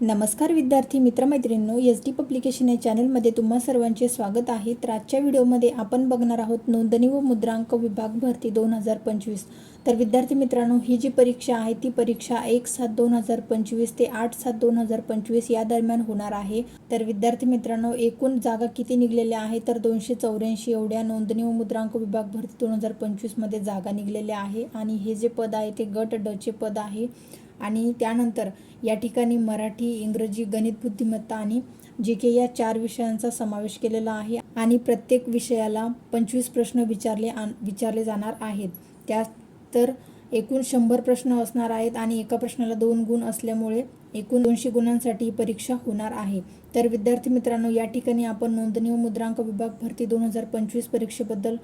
नमस्कार विद्यार्थी मित्रमैत्रिणींनो S D publication या चॅनलमध्ये तुम्हा सर्वांचे स्वागत आहे. तर आजच्या व्हिडिओमध्ये आपण बघणार आहोत नोंदणी व मुद्रांक विभाग भरती दोन हजार पंचवीस. तर विद्यार्थी मित्रांनो ही जी परीक्षा आहे ती परीक्षा एक सात दोन हजार पंचवीस ते आठ सात दोन हजार पंचवीस या दरम्यान होणार आहे. तर विद्यार्थी मित्रांनो एकूण जागा किती निघलेल्या आहे? तर दोनशे चौऱ्याऐंशी एवढ्या नोंदणी व मुद्रांक विभाग भरती दोन हजार पंचवीसमध्ये जागा निघलेल्या आहे. आणि हे जे पद आहे ते गट डचे पद आहे. आणि त्यानंतर या ठिकाणी मराठी इंग्रजी गणित बुद्धिमत्ता आणि जी के या चार विषयांचा समावेश केलेला आहे आणि प्रत्येक विषयाला पंचवीस प्रश्न विचारले विचारले जाणार आहेत. त्या तर एकूण शंभर प्रश्न असणार आहेत आणि एका प्रश्नाला दोन गुण असल्यामुळे एकूण दोनशे गुणांसाठी परीक्षा होणार आहे. तर विद्यार्थी मित्रांनो या ठिकाणी आपण नोंदणी व मुद्रांक विभाग भरती दोन हजार पंचवीस परीक्षेबद्दल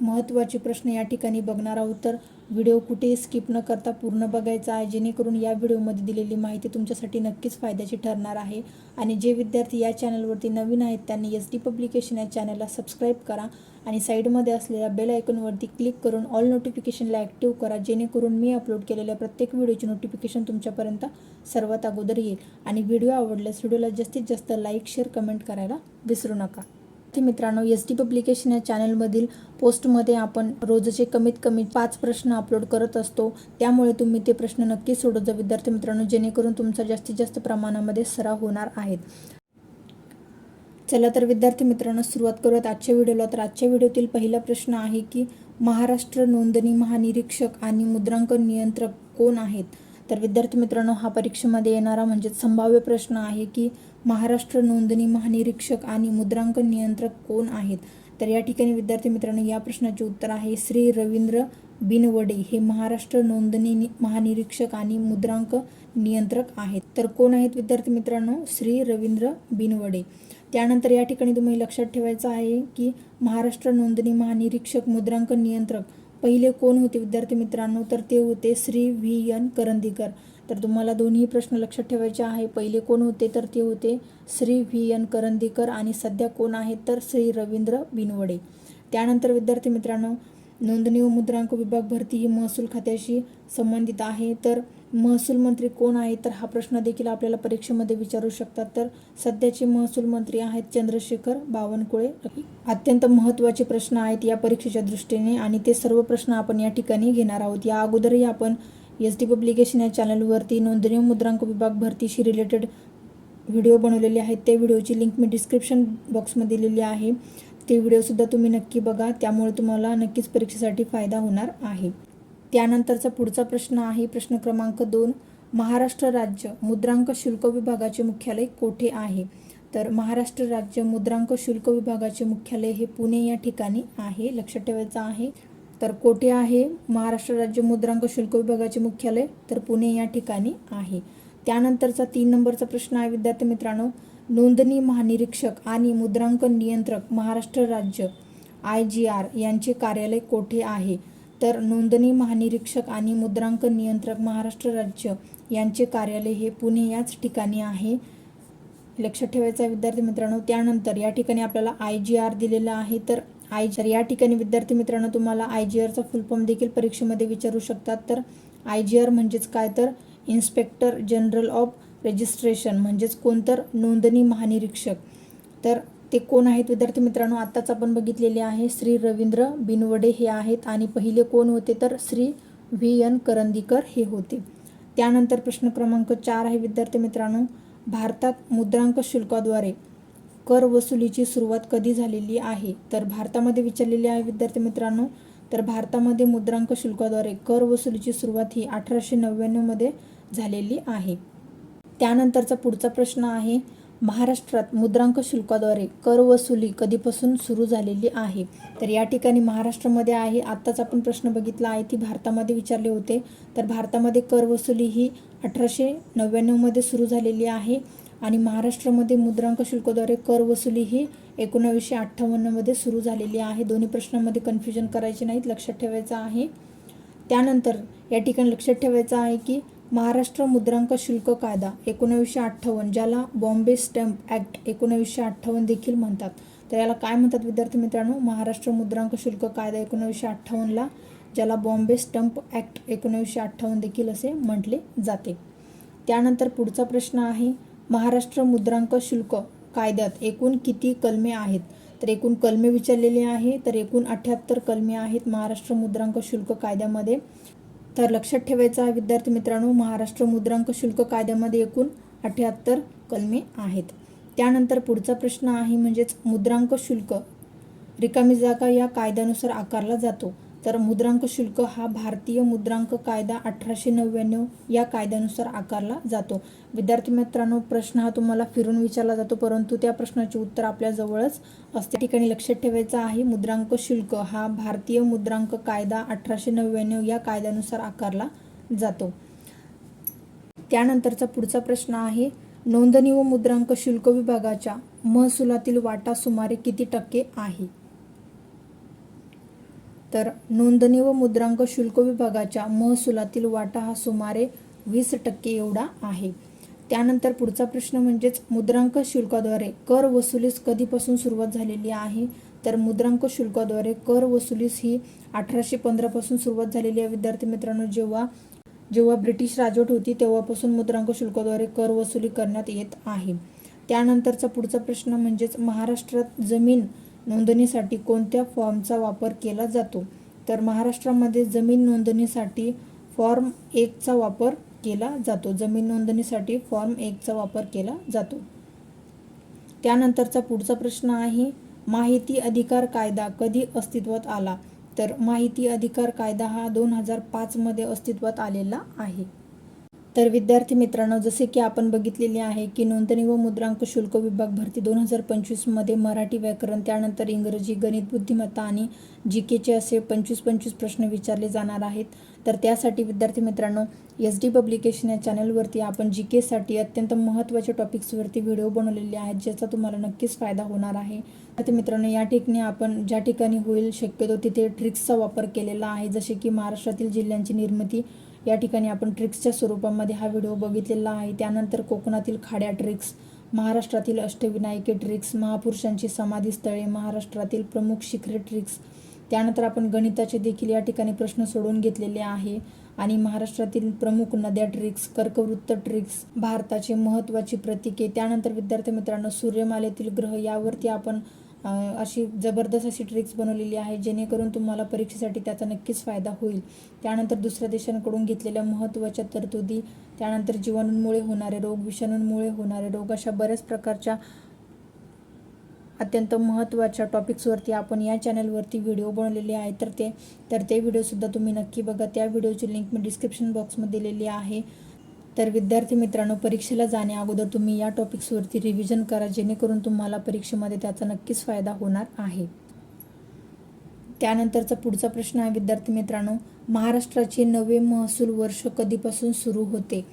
महत्त्वाचे प्रश्न या ठिकाणी बघणार आहोत. तर व्हिडिओ कुठेही स्किप न करता पूर्ण बघायचा आहे. जेणेकरून या व्हिडिओमध्ये दिलेली माहिती तुमच्यासाठी नक्कीच फायद्याची ठरणार आहे. आणि जे विद्यार्थी या चॅनलवरती नवीन आहेत त्यांनी एस डी पब्लिकेशन या चॅनलला सबस्क्राईब करा आणि साईडमध्ये असलेल्या बेल आयकॉनवरती क्लिक करून ऑल नोटिफिकेशनला ॲक्टिव्ह करा. जेणेकरून मी अपलोड केलेल्या प्रत्येक व्हिडिओची नोटिफिकेशन तुमच्यापर्यंत सर्वात अगोदर येईल. आणि व्हिडिओ आवडल्यास व्हिडिओला जास्तीत जास्त लाईक शेअर कमेंट करायला विसरू नका. मित्रांनो एस डी पब्लिकेशन या चॅनलमधील पोस्टमध्ये आपण रोजचे कमीत कमी पाच प्रश्न अपलोड करत असतो. त्यामुळे तुम्ही ते प्रश्न नक्की सोडत जा विद्यार्थी मित्रांनो जेणेकरून तुमचा जास्तीत जास्त प्रमाणामध्ये सराव होणार आहेत चला तर विद्यार्थी मित्रांनो सुरुवात करूयात आजच्या व्हिडिओला. तर आजच्या व्हिडिओतील पहिला प्रश्न आहे की महाराष्ट्र नोंदणी महानिरीक्षक आणि मुद्रांक नियंत्रक कोण आहेत? तर विद्यार्थी मित्रांनो हा परीक्षेमध्ये येणारा म्हणजे संभाव्य प्रश्न आहे की महाराष्ट्र नोंदणी महानिरीक्षक आणि मुद्रांक नियंत्रक कोण आहेत? तर या ठिकाणी विद्यार्थी मित्रांनो या प्रश्नाचे उत्तर आहे श्री रवींद्र बिनवडे. हे महाराष्ट्र नोंदणी नि- महानिरीक्षक आणि मुद्रांक नियंत्रक आहेत. तर कोण आहेत विद्यार्थी मित्रांनो? श्री रवींद्र बिनवडे. त्यानंतर या ठिकाणी तुम्ही लक्षात ठेवायचं आहे की महाराष्ट्र नोंदणी महानिरीक्षक मुद्रांक नियंत्रक पहिले कोण होते विद्यार्थी मित्रांनो? तर ते होते श्री व्ही. एन. करंदीकर. तर तुम्हाला दोन्ही प्रश्न लक्षात ठेवायचे आहे. पहिले कोण होते? तर ते होते श्री व्ही. एन. करंदीकर आणि सध्या कोण आहेत? तर श्री रवींद्र बिनवडे. त्यानंतर विद्यार्थी मित्रांनो नोंदणी व मुद्रांक विभाग भरती ही महसूल खात्याशी संबंधित आहे. तर महसूल मंत्री कोण आहेत तर हा प्रश्न देखील आपल्याला परीक्षेमध्ये विचारू शकतात. तर सध्याचे महसूल मंत्री आहेत चंद्रशेखर बावनकुळे. अत्यंत महत्त्वाचे प्रश्न आहेत या परीक्षेच्या दृष्टीने आणि ते सर्व प्रश्न आपण या ठिकाणी घेणार आहोत. या अगोदरही आपण एस डी पब्लिकेशन या चॅनलवरती नोंदणी मुद्रांक विभाग भरतीशी रिलेटेड व्हिडिओ बनवलेले आहेत. त्या व्हिडिओची लिंक मी डिस्क्रिप्शन बॉक्समध्ये दिलेली आहे. ते व्हिडिओसुद्धा तुम्ही नक्की बघा. त्यामुळे तुम्हाला नक्कीच परीक्षेसाठी फायदा होणार आहे. त्यानंतरचा पुढचा प्रश्न आहे प्रश्न क्रमांक दोन. महाराष्ट्र राज्य मुद्रांक शुल्क विभागाचे मुख्यालय कोठे आहे? तर महाराष्ट्र राज्य मुद्रांक शुल्क विभागाचे मुख्यालय हे पुणे या ठिकाणी आहे. लक्षात ठेवायचं आहे. तर कोठे आहे? महाराष्ट्र राज्य मुद्रांक शुल्क विभागाचे मुख्यालय तर पुणे या ठिकाणी आहे. त्यानंतरचा तीन नंबरचा प्रश्न आहे विद्यार्थी मित्रांनो. नोंदणी महानिरीक्षक आणि मुद्रांक नियंत्रक महाराष्ट्र राज्य आय जी आर यांचे कार्यालय कोठे आहे? तर नोंदणी महानिरीक्षक आणि मुद्रांक नियंत्रक महाराष्ट्र राज्य यांचे कार्यालय हे पुणे याच ठिकाणी आहे. लक्षात ठेवायचं विद्यार्थी मित्रांनो त्यानंतर या ठिकाणी आपल्याला आय जी आर दिलेला आहे. तर आय जी आर या ठिकाणी विद्यार्थी मित्रांनो तुम्हाला आय जी आरचा फुल फॉर्म देखील परीक्षेमध्ये विचारू शकतात. तर आय जी आर म्हणजेच काय? तर इन्स्पेक्टर जनरल ऑफ रजिस्ट्रेशन म्हणजेच कोणतर नोंदणी महानिरीक्षक. तर ते कोण आहेत? विद्यार्थी मित्रांनो आत्ताच आपण बघितलेले आहे श्री रवींद्र बिनवडे हे आहेत आणि पहिले कोण होते? तर श्री व्ही. एन. करंदीकर हे होते. त्यानंतर प्रश्न क्रमांक चार आहे विद्यार्थी मित्रांनो. भारतात मुद्रांक शुल्काद्वारे कर वसुलीची सुरुवात कधी झालेली आहे? तर भारतामध्ये विचारलेली आहे विद्यार्थी मित्रांनो. तर भारतामध्ये मुद्रांक शुल्काद्वारे कर वसुलीची सुरुवात ही अठराशे नव्याण्णवमध्ये झालेली आहे. त्यानंतरचा पुढचा प्रश्न आहे महाराष्ट्रात मुद्रांक शुल्काद्वारे कर वसुली कधीपासून सुरू झालेली आहे. तर या ठिकाणी महाराष्ट्रामध्ये आहे. आत्ताच आपण प्रश्न बघितला आहे ती भारतामध्ये विचारले होते. तर भारतामध्ये कर वसुली ही अठराशे नव्याण्णवमध्ये सुरू झालेली आहे आणि महाराष्ट्रामध्ये मुद्रांक शुल्काद्वारे कर वसुली ही एकोणावीसशे अठ्ठावन्नमध्ये सुरू झालेली आहे. दोन्ही प्रश्नांमध्ये कन्फ्युजन करायचे नाहीत लक्षात ठेवायचं आहे. त्यानंतर या ठिकाणी लक्षात ठेवायचं आहे की महाराष्ट्र मुद्रांक शुल्क कायदा एकोणावीसशे अठ्ठावन्न ज्याला बॉम्बे स्टॅम्प ॲक्ट एकोणावीसशे अठ्ठावन्न देखील म्हणतात. तर याला काय म्हणतात विद्यार्थी मित्रांनो? महाराष्ट्र मुद्रांक शुल्क कायदा एकोणावीसशे अठ्ठावन्नला ज्याला बॉम्बे स्टंप ॲक्ट एकोणावीसशे अठ्ठावन्न देखील असे म्हटले जाते. त्यानंतर पुढचा प्रश्न आहे महाराष्ट्र मुद्रांक शुल्क कायद्यात एकूण किती कलमे आहेत? तर एकूण कलमे विचारलेली आहे तर एकूण अठ्ठ्याहत्तर कलमे आहेत महाराष्ट्र मुद्रांक शुल्क कायद्यामध्ये. तर लक्षात ठेवायचं आहे विद्यार्थी मित्रांनो महाराष्ट्र मुद्रांक शुल्क कायद्यामध्ये एकूण अठ्ठ्याहत्तर कलमे आहेत. त्यानंतर पुढचा प्रश्न आहे म्हणजेच मुद्रांक शुल्क. रिकामी जागा या कायद्यानुसार आकारला जातो. तर मुद्रांक शुल्क हा भारतीय मुद्रांक कायदा अठराशे नव्याण्णव या कायद्यानुसार आकारला जातो. विद्यार्थी मित्रांनो प्रश्न हा तुम्हाला फिरून विचारला जातो परंतु त्या प्रश्नाचे उत्तर आपल्याजवळच असते. ठिकाणी लक्षात ठेवायचं आहे मुद्रांक शुल्क हा भारतीय मुद्रांक कायदा अठराशे नव्याण्णव या कायद्यानुसार आकारला जातो. त्यानंतरचा पुढचा प्रश्न आहे नोंदणी व मुद्रांक शुल्क विभागाच्या महसुलातील वाटा सुमारे किती टक्के आहे? तर नोंदणी व मुद्रांक शुल्क विभागाच्या महसुलातील वाटा हा सुमारे वीस टक्के एवढा आहे. त्यानंतर पुढचा प्रश्न म्हणजेच मुद्रांक शुल्काद्वारे कर वसुलीस कधीपासून सुरुवात झालेली आहे? तर मुद्रांक शुल्काद्वारे कर वसुलीस ही अठराशे पंधरापासून सुरुवात झालेली आहे. विद्यार्थी मित्रांनो जेव्हा जेव्हा ब्रिटिश राजवट होती तेव्हापासून मुद्रांक शुल्काद्वारे कर वसुली करण्यात येत आहे. त्यानंतरचा पुढचा प्रश्न म्हणजेच महाराष्ट्रात जमीन नोंदणीसाठी कोणत्या फॉर्मचा वापर केला जातो? तर महाराष्ट्रामध्ये जमीन नोंदणीसाठी फॉर्म एकचा वापर केला जातो. जमीन नोंदणीसाठी फॉर्म एकचा वापर केला जातो. त्यानंतरचा पुढचा प्रश्न आहे माहिती अधिकार कायदा कधी अस्तित्वात आला? तर माहिती अधिकार कायदा हा दोन हजार पाचमध्ये अस्तित्वात आलेला आहे. तर विद्यार्थी मित्रांनो जसे की आपण बघितलेले आहे की नोंदणी व मुद्रांक शुल्क विभाग भरती दोन हजार पंचवीसमध्ये मराठी व्याकरण त्यानंतर इंग्रजी गणित बुद्धिमत्ता आणि जी केचे असे पंचवीस पंचवीस प्रश्न विचारले जाणार आहेत. तर त्यासाठी विद्यार्थी मित्रांनो एस डी पब्लिकेशन या चॅनलवरती आपण जी केसाठी अत्यंत महत्त्वाच्या टॉपिक्सवरती व्हिडिओ बनवलेले आहेत ज्याचा तुम्हाला नक्कीच फायदा होणार आहे. तर मित्रांनो या ठिकाणी आपण ज्या ठिकाणी होईल शक्यतो तिथे ट्रिक्सचा वापर केलेला आहे जसे की महाराष्ट्रातील जिल्ह्यांची निर्मिती या ठिकाणी आपण ट्रिक्सच्या स्वरूपामध्ये हा व्हिडिओ बघितलेला आहे. त्यानंतर कोकणातील खाड्या ट्रिक्स महाराष्ट्रातील अष्टविनायके ट्रिक्स महापुरुषांची समाधीस्थळे महाराष्ट्रातील प्रमुख शिखरे ट्रिक्स. त्यानंतर आपण गणिताचे देखील या ठिकाणी प्रश्न सोडवून घेतलेले आहे. आणि महाराष्ट्रातील प्रमुख नद्या ट्रिक्स कर्कवृत्त ट्रिक्स भारताचे महत्त्वाची प्रतीके त्यानंतर विद्यार्थी मित्रांनो सूर्यमालेतील ग्रह यावरती आपण अशी जबरदस्त अशी ट्रिक्स बनवलेली आहे जेणेकरून तुम्हाला परीक्षेसाठी त्याचा नक्कीच फायदा होईल. त्यानंतर दुसऱ्या देशांकडून घेतलेल्या महत्त्वाच्या तरतुदी त्यानंतर जीवाणूंमुळे होणारे रोग विषाणूंमुळे होणारे रोग अशा बऱ्याच प्रकारच्या अत्यंत महत्त्वाच्या टॉपिक्सवरती आपण या चॅनलवरती व्हिडिओ बनवलेले आहे तर ते तर ते व्हिडिओसुद्धा तुम्ही नक्की बघा. त्या व्हिडिओची लिंक मी डिस्क्रिप्शन बॉक्समध्ये दिलेली आहे. तर विद्यार्थी मित्रांनो परीक्षेला जाण्या अगोदर तुम्ही या टॉपिक्सवरती रिव्हिजन करा जेणेकरून तुम्हाला परीक्षेमध्ये त्याचा नक्कीच फायदा होणार आहे. त्यानंतरचा पुढचा प्रश्न आहे विद्यार्थी मित्रांनो महाराष्ट्राचे नवे महसूल वर्ष कधीपासून सुरू होते?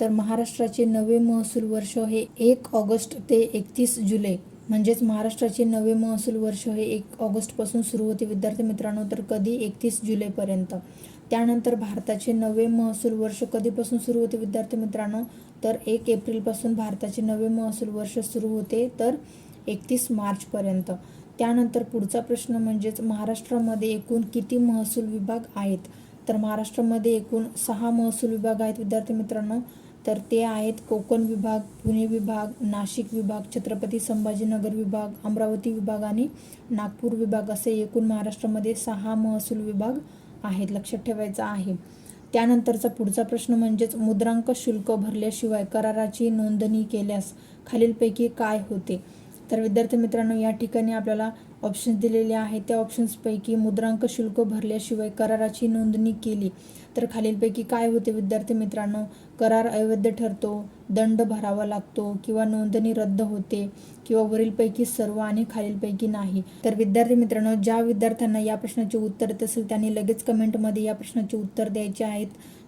तर महाराष्ट्राचे नवे महसूल वर्ष हे एक ऑगस्ट ते एकतीस जुलै. म्हणजेच महाराष्ट्राचे नवे महसूल वर्ष हे एक ऑगस्टपासून सुरू होते विद्यार्थी मित्रांनो तर कधी? एकतीस जुलैपर्यंत. त्यानंतर भारताचे नवे महसूल वर्ष कधीपासून सुरू होते विद्यार्थी मित्रांनो? तर एक एप्रिलपासून भारताचे नवे महसूल वर्ष सुरू होते तर एकतीस मार्चपर्यंत. त्यानंतर पुढचा प्रश्न म्हणजेच महाराष्ट्रामध्ये एकूण किती महसूल विभाग आहेत? तर महाराष्ट्रामध्ये एकूण सहा महसूल विभाग आहेत विद्यार्थी मित्रांनो. तर ते आहेत कोकण विभाग पुणे विभाग नाशिक विभाग छत्रपती संभाजीनगर विभाग अमरावती विभाग आणि नागपूर विभाग. असे एकूण महाराष्ट्रामध्ये सहा महसूल विभाग आहेत लक्षात ठेवायचं आहे. त्यानंतरचा पुढचा प्रश्न म्हणजेच मुद्रांक शुल्क भरल्याशिवाय कराराची नोंदणी केल्यास खालीलपैकी काय होते? तर विद्यार्थी मित्रांनो या ठिकाणी आपल्याला ऑप्शन्स दिलेले आहेत. त्या ऑप्शन्सपैकी मुद्रांक शुल्क भरल्याशिवाय कराराची नोंदणी केली. तर खालीलपैकी काय होते विद्यार्थी मित्रांनो? करार अवैध ठरतो दंड भरावा लागतो किंवा नोंदणी रद्द होते किंवा वरीलपैकी सर्व आणि खालीलपैकी नाही. तर विद्यार्थी मित्रांनो ज्या विद्यार्थ्यांना या प्रश्नाचे उत्तर येत असेल त्यांनी लगेच कमेंटमध्ये या प्रश्नाचे उत्तर द्यायचे आहेत.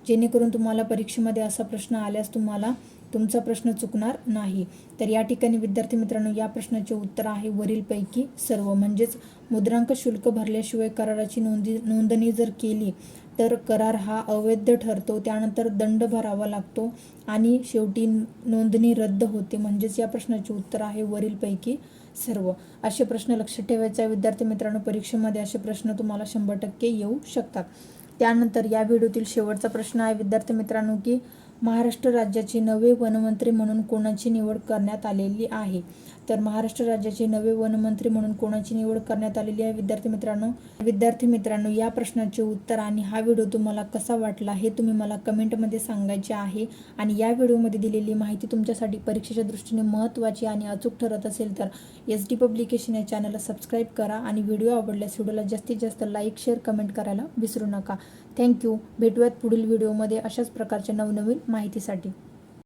जेणेकरून तुम्हाला परीक्षेमध्ये असा प्रश्न आल्यास तुम्हाला तुमचा प्रश्न चुकणार नाही. तर या ठिकाणी विद्यार्थी मित्रांनो या प्रश्नाचे उत्तर आहे वरीलपैकी सर्व. म्हणजेच मुद्रांक शुल्क भरल्याशिवाय कराराची नोंदी नोंदणी जर केली तर करार हा अवैध ठरतो. त्यानंतर दंड भरावा लागतो आणि शेवटी नोंदणी रद्द होते. म्हणजेच या प्रश्नाचे उत्तर आहे वरीलपैकी सर्व. असे प्रश्न लक्षात ठेवायचे विद्यार्थी मित्रांनो परीक्षेमध्ये असे प्रश्न तुम्हाला शंभर टक्के येऊ शकतात. त्यानंतर या व्हिडिओतील शेवटचा प्रश्न आहे. विद्यार्थी मित्रांनो की महाराष्ट्र राज्याचे नवे वनमंत्री म्हणून कोणाची निवड करण्यात आलेली आहे? तर महाराष्ट्र राज्याचे नवे वनमंत्री म्हणून कोणाची निवड करण्यात आलेली आहे? विद्यार्थी मित्रांनो विद्यार्थी मित्रांनो या प्रश्नाचे उत्तर आणि हा व्हिडिओ तुम्हाला कसा वाटला हे तुम्ही मला कमेंटमध्ये सांगायचे आहे. आणि या व्हिडिओमध्ये दिलेली माहिती तुमच्यासाठी परीक्षेच्या दृष्टीने महत्त्वाची आणि अचूक ठरत असेल तर एस डी पब्लिकेशन या चॅनलला सबस्क्राईब करा आणि व्हिडिओ आवडल्यास व्हिडिओला जास्तीत जास्त लाईक शेअर कमेंट करायला विसरू नका. थँक्यू भेटूयात पुढील व्हिडिओमध्ये अशाच प्रकारच्या नवनवीन माहितीसाठी.